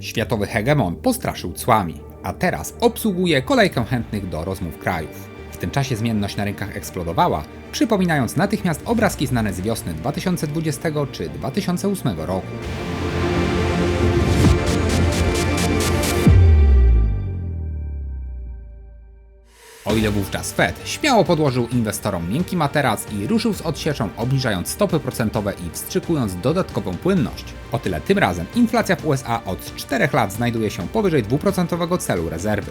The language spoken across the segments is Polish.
Światowy hegemon postraszył cłami, a teraz obsługuje kolejkę chętnych do rozmów krajów. W tym czasie zmienność na rynkach eksplodowała, przypominając natychmiast obrazki znane z wiosny 2020 czy 2008 roku. O ile wówczas Fed śmiało podłożył inwestorom miękki materac i ruszył z odsieczą obniżając stopy procentowe i wstrzykując dodatkową płynność, o tyle tym razem inflacja w USA od 4 lat znajduje się powyżej 2% celu rezerwy.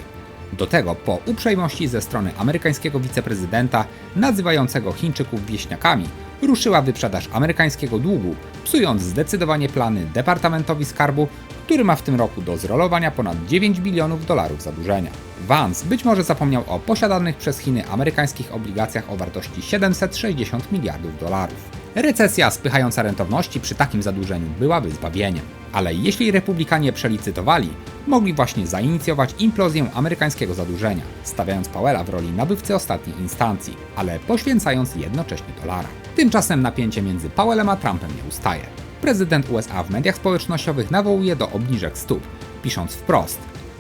Do tego po uprzejmości ze strony amerykańskiego wiceprezydenta, nazywającego Chińczyków wieśniakami, ruszyła wyprzedaż amerykańskiego długu, psując zdecydowanie plany Departamentowi Skarbu, który ma w tym roku do zrolowania ponad 9 bilionów dolarów zadłużenia. Vance być może zapomniał o posiadanych przez Chiny amerykańskich obligacjach o wartości 760 miliardów dolarów. Recesja spychająca rentowności przy takim zadłużeniu byłaby zbawieniem. Ale jeśli republikanie przelicytowali, mogli właśnie zainicjować implozję amerykańskiego zadłużenia, stawiając Powella w roli nabywcy ostatniej instancji, ale poświęcając jednocześnie dolara. Tymczasem napięcie między Powellem a Trumpem nie ustaje. Prezydent USA w mediach społecznościowych nawołuje do obniżek stóp, pisząc wprost: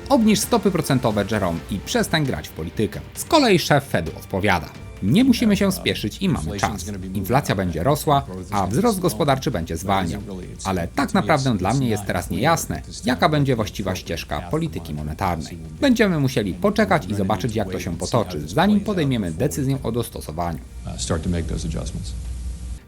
Obniż stopy procentowe, Jerome, i przestań grać w politykę. Z kolei szef Fedu odpowiada: Nie musimy się spieszyć i mamy czas. Inflacja będzie rosła, a wzrost gospodarczy będzie zwalniał. Ale tak naprawdę dla mnie jest teraz niejasne, jaka będzie właściwa ścieżka polityki monetarnej. Będziemy musieli poczekać i zobaczyć, jak to się potoczy, zanim podejmiemy decyzję o dostosowaniu.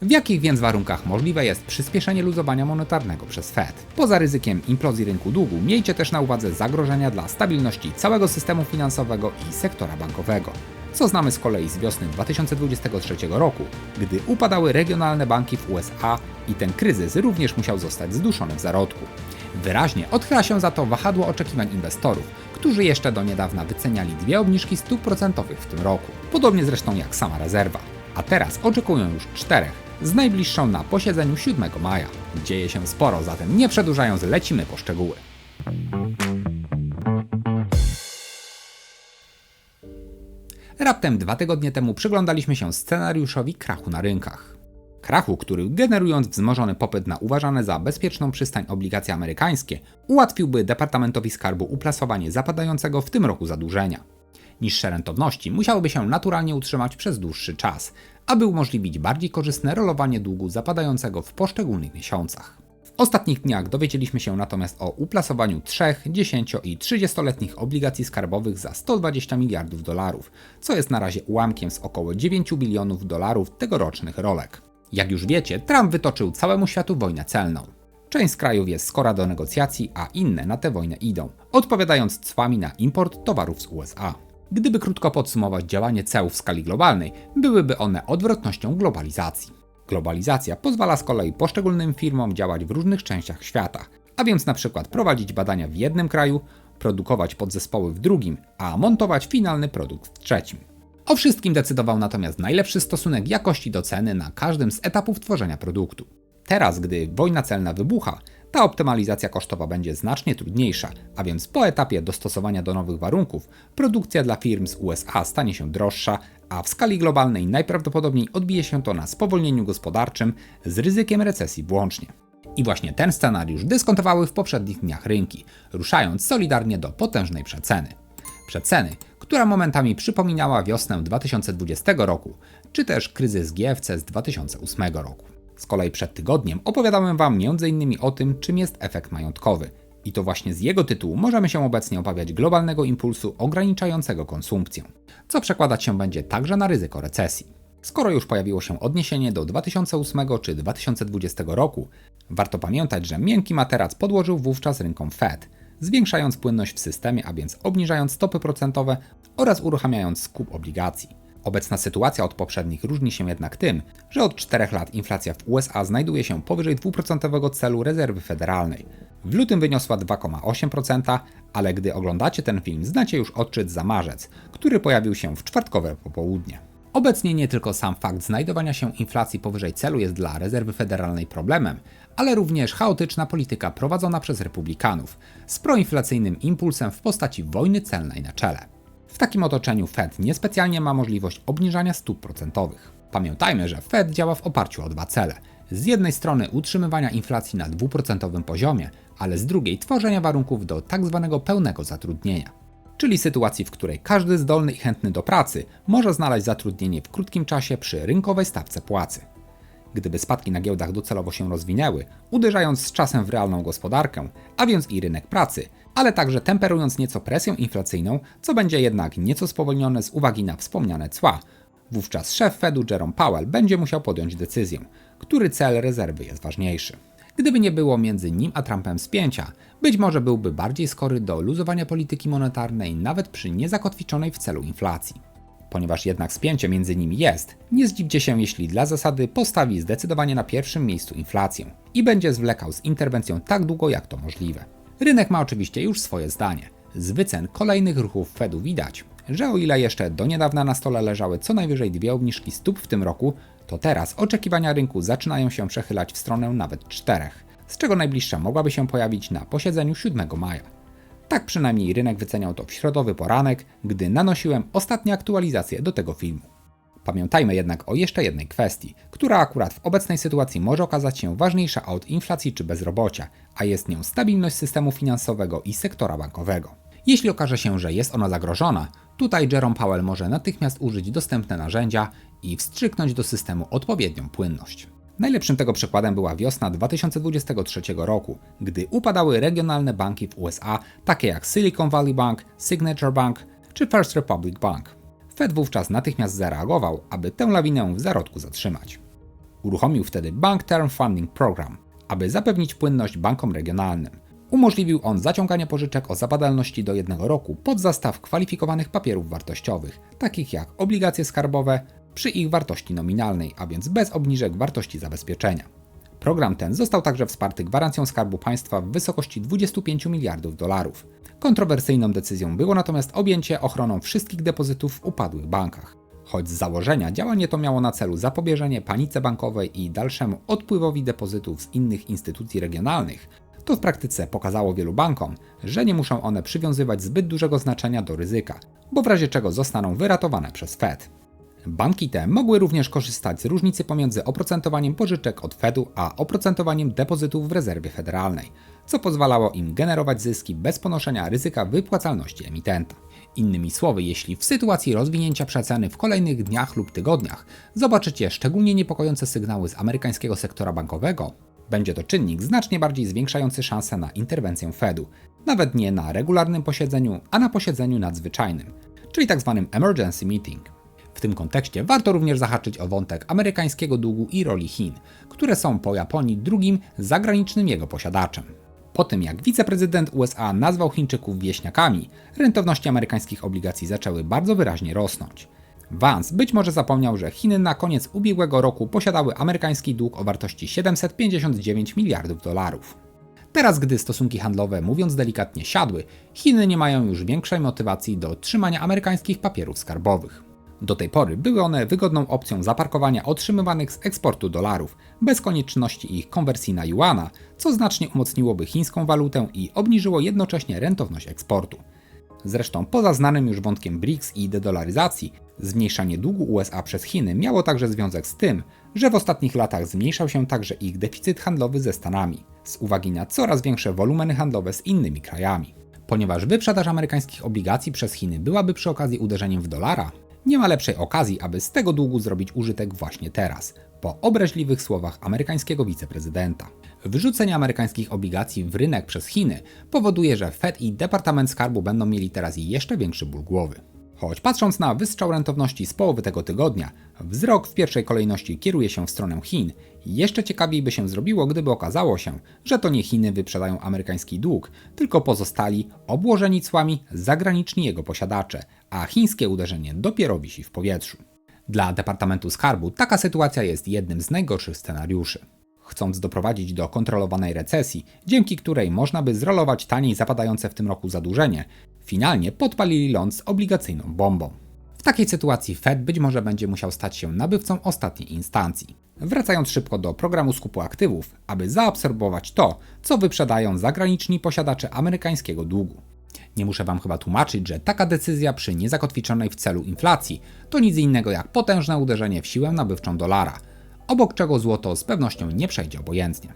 W jakich więc warunkach możliwe jest przyspieszenie luzowania monetarnego przez Fed? Poza ryzykiem implozji rynku długu, miejcie też na uwadze zagrożenia dla stabilności całego systemu finansowego i sektora bankowego. Co znamy z kolei z wiosny 2023 roku, gdy upadały regionalne banki w USA i ten kryzys również musiał zostać zduszony w zarodku. Wyraźnie odchyla się za to wahadło oczekiwań inwestorów, którzy jeszcze do niedawna wyceniali dwie obniżki stóp procentowych w tym roku, podobnie zresztą jak sama rezerwa. A teraz oczekują już czterech, z najbliższą na posiedzeniu 7 maja. Dzieje się sporo, zatem nie przedłużając lecimy po szczegóły. Raptem dwa tygodnie temu przyglądaliśmy się scenariuszowi krachu na rynkach. Krachu, który generując wzmożony popyt na uważane za bezpieczną przystań obligacje amerykańskie, ułatwiłby Departamentowi Skarbu uplasowanie zapadającego w tym roku zadłużenia. Niższe rentowności musiałyby się naturalnie utrzymać przez dłuższy czas, aby umożliwić bardziej korzystne rolowanie długu zapadającego w poszczególnych miesiącach. Ostatnich dniach dowiedzieliśmy się natomiast o uplasowaniu 3, 10 i 30-letnich obligacji skarbowych za 120 miliardów dolarów, co jest na razie ułamkiem z około 9 bilionów dolarów tegorocznych rolek. Jak już wiecie, Trump wytoczył całemu światu wojnę celną. Część z krajów jest skora do negocjacji, a inne na tę wojnę idą, odpowiadając cłami na import towarów z USA. Gdyby krótko podsumować działanie ceł w skali globalnej, byłyby one odwrotnością globalizacji. Globalizacja pozwala z kolei poszczególnym firmom działać w różnych częściach świata, a więc na przykład prowadzić badania w jednym kraju, produkować podzespoły w drugim, a montować finalny produkt w trzecim. O wszystkim decydował natomiast najlepszy stosunek jakości do ceny na każdym z etapów tworzenia produktu. Teraz, gdy wojna celna wybucha, ta optymalizacja kosztowa będzie znacznie trudniejsza, a więc po etapie dostosowania do nowych warunków, produkcja dla firm z USA stanie się droższa, a w skali globalnej najprawdopodobniej odbije się to na spowolnieniu gospodarczym z ryzykiem recesji włącznie. I właśnie ten scenariusz dyskontowały w poprzednich dniach rynki, ruszając solidarnie do potężnej przeceny. Przeceny, która momentami przypominała wiosnę 2020 roku, czy też kryzys GFC z 2008 roku. Z kolei przed tygodniem opowiadałem Wam m.in. o tym, czym jest efekt majątkowy. I to właśnie z jego tytułu możemy się obecnie obawiać globalnego impulsu ograniczającego konsumpcję, co przekładać się będzie także na ryzyko recesji. Skoro już pojawiło się odniesienie do 2008 czy 2020 roku, warto pamiętać, że miękki materac podłożył wówczas rynkom Fed, zwiększając płynność w systemie, a więc obniżając stopy procentowe oraz uruchamiając skup obligacji. Obecna sytuacja od poprzednich różni się jednak tym, że od 4 lat inflacja w USA znajduje się powyżej 2% celu rezerwy federalnej. W lutym wyniosła 2,8%, ale gdy oglądacie ten film, znacie już odczyt za marzec, który pojawił się w czwartkowe popołudnie. Obecnie nie tylko sam fakt znajdowania się inflacji powyżej celu jest dla rezerwy federalnej problemem, ale również chaotyczna polityka prowadzona przez republikanów z proinflacyjnym impulsem w postaci wojny celnej na czele. W takim otoczeniu Fed niespecjalnie ma możliwość obniżania stóp procentowych. Pamiętajmy, że Fed działa w oparciu o dwa cele: Z jednej strony utrzymywania inflacji na 2% poziomie, ale z drugiej tworzenia warunków do tzw. pełnego zatrudnienia. Czyli sytuacji, w której każdy zdolny i chętny do pracy może znaleźć zatrudnienie w krótkim czasie przy rynkowej stawce płacy. Gdyby spadki na giełdach docelowo się rozwinęły, uderzając z czasem w realną gospodarkę, a więc i rynek pracy, ale także temperując nieco presję inflacyjną, co będzie jednak nieco spowolnione z uwagi na wspomniane cła, wówczas szef Fedu Jerome Powell będzie musiał podjąć decyzję, który cel rezerwy jest ważniejszy. Gdyby nie było między nim a Trumpem spięcia, być może byłby bardziej skory do luzowania polityki monetarnej nawet przy niezakotwiczonej w celu inflacji. Ponieważ jednak spięcie między nimi jest, nie zdziwcie się, jeśli dla zasady postawi zdecydowanie na pierwszym miejscu inflację i będzie zwlekał z interwencją tak długo, jak to możliwe. Rynek ma oczywiście już swoje zdanie. Z wycen kolejnych ruchów Fedu widać, że o ile jeszcze do niedawna na stole leżały co najwyżej dwie obniżki stóp w tym roku, to teraz oczekiwania rynku zaczynają się przechylać w stronę nawet czterech, z czego najbliższa mogłaby się pojawić na posiedzeniu 7 maja. Tak przynajmniej rynek wyceniał to w środowy poranek, gdy nanosiłem ostatnie aktualizacje do tego filmu. Pamiętajmy jednak o jeszcze jednej kwestii, która akurat w obecnej sytuacji może okazać się ważniejsza od inflacji czy bezrobocia, a jest nią stabilność systemu finansowego i sektora bankowego. Jeśli okaże się, że jest ona zagrożona, tutaj Jerome Powell może natychmiast użyć dostępne narzędzia i wstrzyknąć do systemu odpowiednią płynność. Najlepszym tego przykładem była wiosna 2023 roku, gdy upadały regionalne banki w USA, takie jak Silicon Valley Bank, Signature Bank czy First Republic Bank. Fed wówczas natychmiast zareagował, aby tę lawinę w zarodku zatrzymać. Uruchomił wtedy Bank Term Funding Program, aby zapewnić płynność bankom regionalnym. Umożliwił on zaciąganie pożyczek o zapadalności do jednego roku pod zastaw kwalifikowanych papierów wartościowych, takich jak obligacje skarbowe, przy ich wartości nominalnej, a więc bez obniżek wartości zabezpieczenia. Program ten został także wsparty gwarancją Skarbu Państwa w wysokości 25 miliardów dolarów. Kontrowersyjną decyzją było natomiast objęcie ochroną wszystkich depozytów w upadłych bankach. Choć z założenia działanie to miało na celu zapobieżenie panice bankowej i dalszemu odpływowi depozytów z innych instytucji regionalnych, to w praktyce pokazało wielu bankom, że nie muszą one przywiązywać zbyt dużego znaczenia do ryzyka, bo w razie czego zostaną wyratowane przez Fed. Banki te mogły również korzystać z różnicy pomiędzy oprocentowaniem pożyczek od Fedu a oprocentowaniem depozytów w rezerwie federalnej, co pozwalało im generować zyski bez ponoszenia ryzyka wypłacalności emitenta. Innymi słowy, jeśli w sytuacji rozwinięcia przeceny w kolejnych dniach lub tygodniach zobaczycie szczególnie niepokojące sygnały z amerykańskiego sektora bankowego, będzie to czynnik znacznie bardziej zwiększający szanse na interwencję Fedu, nawet nie na regularnym posiedzeniu, a na posiedzeniu nadzwyczajnym, czyli tzw. Tak emergency meeting. W tym kontekście warto również zahaczyć o wątek amerykańskiego długu i roli Chin, które są po Japonii drugim zagranicznym jego posiadaczem. Po tym jak wiceprezydent USA nazwał Chińczyków wieśniakami, rentowności amerykańskich obligacji zaczęły bardzo wyraźnie rosnąć. Vance być może zapomniał, że Chiny na koniec ubiegłego roku posiadały amerykański dług o wartości 759 miliardów dolarów. Teraz, gdy stosunki handlowe, mówiąc delikatnie, siadły, Chiny nie mają już większej motywacji do trzymania amerykańskich papierów skarbowych. Do tej pory były one wygodną opcją zaparkowania otrzymywanych z eksportu dolarów, bez konieczności ich konwersji na juana, co znacznie umocniłoby chińską walutę i obniżyło jednocześnie rentowność eksportu. Zresztą poza znanym już wątkiem BRICS i dedolaryzacji, zmniejszanie długu USA przez Chiny miało także związek z tym, że w ostatnich latach zmniejszał się także ich deficyt handlowy ze Stanami, z uwagi na coraz większe wolumeny handlowe z innymi krajami. Ponieważ wyprzedaż amerykańskich obligacji przez Chiny byłaby przy okazji uderzeniem w dolara, nie ma lepszej okazji, aby z tego długu zrobić użytek właśnie teraz, po obraźliwych słowach amerykańskiego wiceprezydenta. Wyrzucenie amerykańskich obligacji w rynek przez Chiny powoduje, że Fed i Departament Skarbu będą mieli teraz jeszcze większy ból głowy. Choć patrząc na wystrzał rentowności z połowy tego tygodnia, wzrok w pierwszej kolejności kieruje się w stronę Chin. Jeszcze ciekawiej by się zrobiło, gdyby okazało się, że to nie Chiny wyprzedają amerykański dług, tylko pozostali, obłożeni cłami, zagraniczni jego posiadacze, a chińskie uderzenie dopiero wisi w powietrzu. Dla Departamentu Skarbu taka sytuacja jest jednym z najgorszych scenariuszy. Chcąc doprowadzić do kontrolowanej recesji, dzięki której można by zrolować taniej zapadające w tym roku zadłużenie, finalnie podpalili ląd z obligacyjną bombą. W takiej sytuacji Fed być może będzie musiał stać się nabywcą ostatniej instancji. Wracając szybko do programu skupu aktywów, aby zaabsorbować to, co wyprzedają zagraniczni posiadacze amerykańskiego długu. Nie muszę Wam chyba tłumaczyć, że taka decyzja przy niezakotwiczonej w celu inflacji to nic innego jak potężne uderzenie w siłę nabywczą dolara. obok czego złoto z pewnością nie przejdzie obojętnie.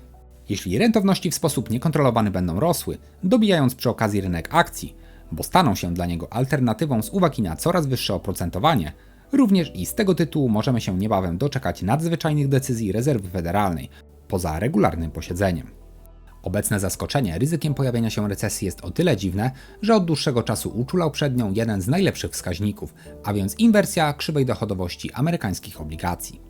Jeśli rentowności w sposób niekontrolowany będą rosły, dobijając przy okazji rynek akcji, bo staną się dla niego alternatywą z uwagi na coraz wyższe oprocentowanie, również i z tego tytułu możemy się niebawem doczekać nadzwyczajnych decyzji rezerwy federalnej poza regularnym posiedzeniem. Obecne zaskoczenie ryzykiem pojawienia się recesji jest o tyle dziwne, że od dłuższego czasu uczulał przed nią jeden z najlepszych wskaźników, a więc inwersja krzywej dochodowości amerykańskich obligacji.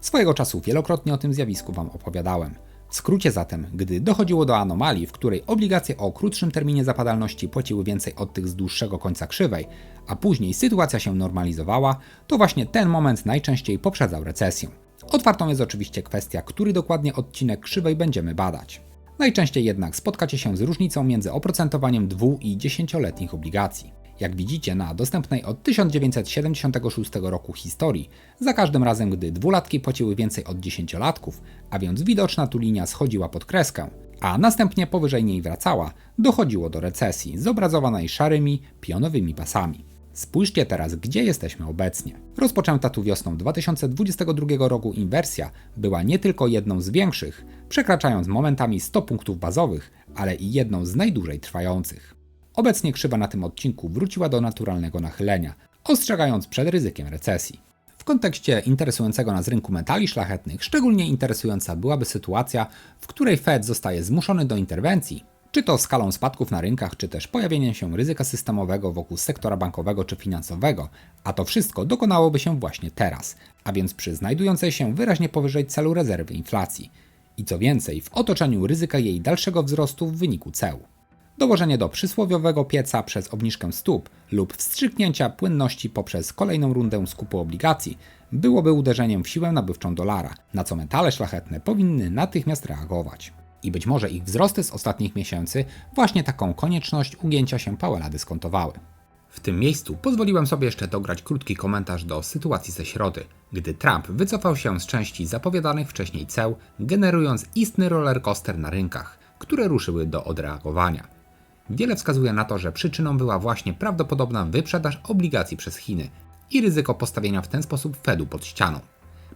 Swojego czasu wielokrotnie o tym zjawisku Wam opowiadałem. W skrócie zatem, gdy dochodziło do anomalii, w której obligacje o krótszym terminie zapadalności płaciły więcej od tych z dłuższego końca krzywej, a później sytuacja się normalizowała, to właśnie ten moment najczęściej poprzedzał recesję. Otwartą jest oczywiście kwestia, który dokładnie odcinek krzywej będziemy badać. Najczęściej jednak spotkacie się z różnicą między oprocentowaniem 2 i 10-letnich obligacji. Jak widzicie na dostępnej od 1976 roku historii, za każdym razem, gdy dwulatki płaciły więcej od dziesięciolatków, a więc widoczna tu linia schodziła pod kreskę, a następnie powyżej niej wracała, dochodziło do recesji, zobrazowanej szarymi, pionowymi pasami. Spójrzcie teraz, gdzie jesteśmy obecnie. Rozpoczęta tu wiosną 2022 roku inwersja była nie tylko jedną z większych, przekraczając momentami 100 punktów bazowych, ale i jedną z najdłużej trwających. Obecnie krzywa na tym odcinku wróciła do naturalnego nachylenia, ostrzegając przed ryzykiem recesji. W kontekście interesującego nas rynku metali szlachetnych szczególnie interesująca byłaby sytuacja, w której Fed zostaje zmuszony do interwencji, czy to skalą spadków na rynkach, czy też pojawieniem się ryzyka systemowego wokół sektora bankowego czy finansowego, a to wszystko dokonałoby się właśnie teraz, a więc przy znajdującej się wyraźnie powyżej celu rezerwy inflacji. I co więcej, w otoczeniu ryzyka jej dalszego wzrostu w wyniku ceł dołożenie do przysłowiowego pieca przez obniżkę stóp lub wstrzyknięcia płynności poprzez kolejną rundę skupu obligacji byłoby uderzeniem w siłę nabywczą dolara, na co metale szlachetne powinny natychmiast reagować. I być może ich wzrosty z ostatnich miesięcy właśnie taką konieczność ugięcia się Powella dyskontowały. W tym miejscu pozwoliłem sobie jeszcze dograć krótki komentarz do sytuacji ze środy, gdy Trump wycofał się z części zapowiadanych wcześniej ceł, generując istny rollercoaster na rynkach, które ruszyły do odreagowania. Wiele wskazuje na to, że przyczyną była właśnie prawdopodobna wyprzedaż obligacji przez Chiny i ryzyko postawienia w ten sposób Fedu pod ścianą.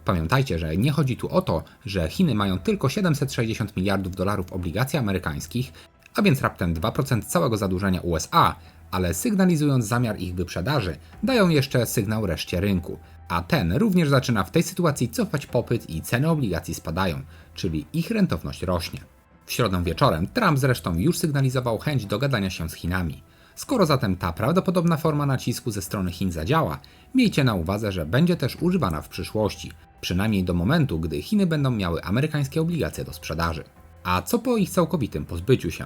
Pamiętajcie, że nie chodzi tu o to, że Chiny mają tylko 760 miliardów dolarów obligacji amerykańskich, a więc raptem 2% całego zadłużenia USA, ale sygnalizując zamiar ich wyprzedaży, dają jeszcze sygnał reszcie rynku, a ten również zaczyna w tej sytuacji cofać popyt i ceny obligacji spadają, czyli ich rentowność rośnie. W środę wieczorem Trump zresztą już sygnalizował chęć dogadania się z Chinami. Skoro zatem ta prawdopodobna forma nacisku ze strony Chin zadziała, miejcie na uwadze, że będzie też używana w przyszłości, przynajmniej do momentu, gdy Chiny będą miały amerykańskie obligacje do sprzedaży. A co po ich całkowitym pozbyciu się?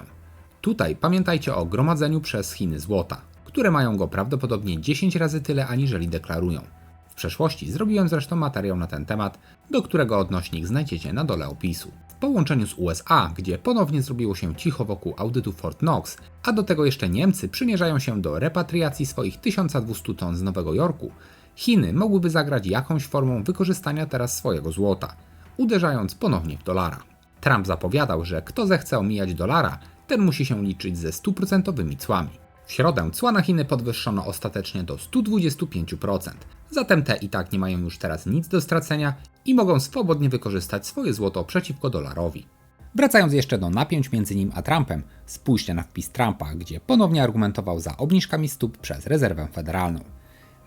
Tutaj pamiętajcie o gromadzeniu przez Chiny złota, które mają go prawdopodobnie 10 razy tyle aniżeli deklarują. W przeszłości zrobiłem zresztą materiał na ten temat, do którego odnośnik znajdziecie na dole opisu połączeniu z USA, gdzie ponownie zrobiło się cicho wokół audytu Fort Knox, a do tego jeszcze Niemcy przymierzają się do repatriacji swoich 1200 ton z Nowego Jorku, Chiny mogłyby zagrać jakąś formą wykorzystania teraz swojego złota, uderzając ponownie w dolara. Trump zapowiadał, że kto zechce omijać dolara, ten musi się liczyć ze stuprocentowymi cłami. W środę cła na Chiny podwyższono ostatecznie do 125%, zatem te i tak nie mają już teraz nic do stracenia i mogą swobodnie wykorzystać swoje złoto przeciwko dolarowi. Wracając jeszcze do napięć między nim a Trumpem, spójrzcie na wpis Trumpa, gdzie ponownie argumentował za obniżkami stóp przez rezerwę federalną.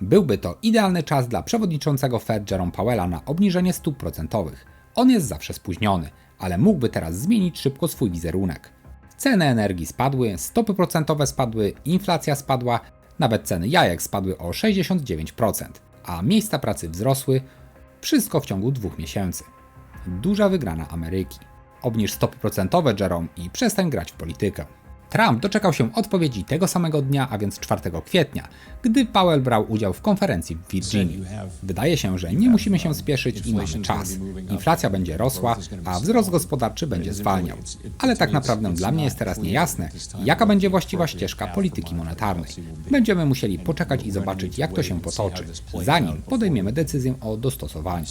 Byłby to idealny czas dla przewodniczącego Fed Jerome Powella na obniżenie stóp procentowych. On jest zawsze spóźniony, ale mógłby teraz zmienić szybko swój wizerunek. Ceny energii spadły, stopy procentowe spadły, inflacja spadła, nawet ceny jajek spadły o 69%, a miejsca pracy wzrosły, wszystko w ciągu dwóch miesięcy. Duża wygrana Ameryki. Obniż stopy procentowe, Jerome, i przestań grać w politykę. Trump doczekał się odpowiedzi tego samego dnia, a więc 4 kwietnia, gdy Powell brał udział w konferencji w Virginii. Wydaje się, że nie musimy się spieszyć i mamy czas. Inflacja będzie rosła, a wzrost gospodarczy będzie zwalniał. Ale tak naprawdę dla mnie jest teraz niejasne, jaka będzie właściwa ścieżka polityki monetarnej. Będziemy musieli poczekać i zobaczyć, jak to się potoczy, zanim podejmiemy decyzję o dostosowaniu.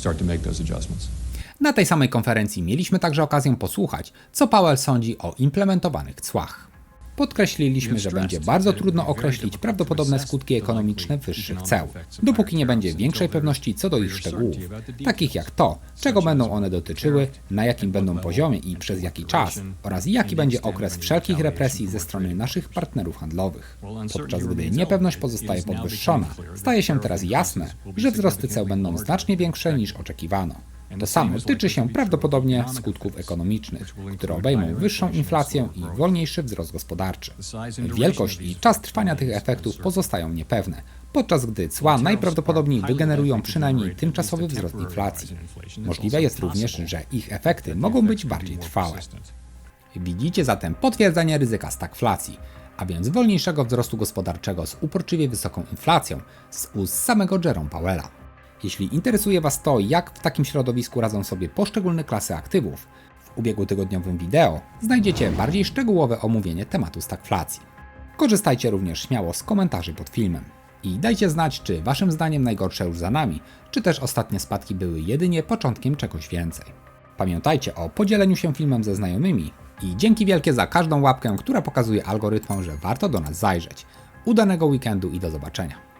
Na tej samej konferencji mieliśmy także okazję posłuchać, co Powell sądzi o implementowanych cłach. Podkreśliliśmy, że będzie bardzo trudno określić prawdopodobne skutki ekonomiczne wyższych ceł, dopóki nie będzie większej pewności co do ich szczegółów, takich jak to, czego będą one dotyczyły, na jakim będą poziomie i przez jaki czas, oraz jaki będzie okres wszelkich represji ze strony naszych partnerów handlowych. Podczas gdy niepewność pozostaje podwyższona, staje się teraz jasne, że wzrosty ceł będą znacznie większe niż oczekiwano. To samo tyczy się prawdopodobnie skutków ekonomicznych, które obejmą wyższą inflację i wolniejszy wzrost gospodarczy. Wielkość i czas trwania tych efektów pozostają niepewne, podczas gdy cła najprawdopodobniej wygenerują przynajmniej tymczasowy wzrost inflacji. Możliwe jest również, że ich efekty mogą być bardziej trwałe. Widzicie zatem potwierdzenie ryzyka stagflacji, a więc wolniejszego wzrostu gospodarczego z uporczywie wysoką inflacją z ust samego Jerome Powella. Jeśli interesuje Was to, jak w takim środowisku radzą sobie poszczególne klasy aktywów, w ubiegłotygodniowym wideo znajdziecie bardziej szczegółowe omówienie tematu stagflacji. Korzystajcie również śmiało z komentarzy pod filmem. I dajcie znać, czy Waszym zdaniem najgorsze już za nami, czy też ostatnie spadki były jedynie początkiem czegoś więcej. Pamiętajcie o podzieleniu się filmem ze znajomymi i dzięki wielkie za każdą łapkę, która pokazuje algorytmom, że warto do nas zajrzeć. Udanego weekendu i do zobaczenia.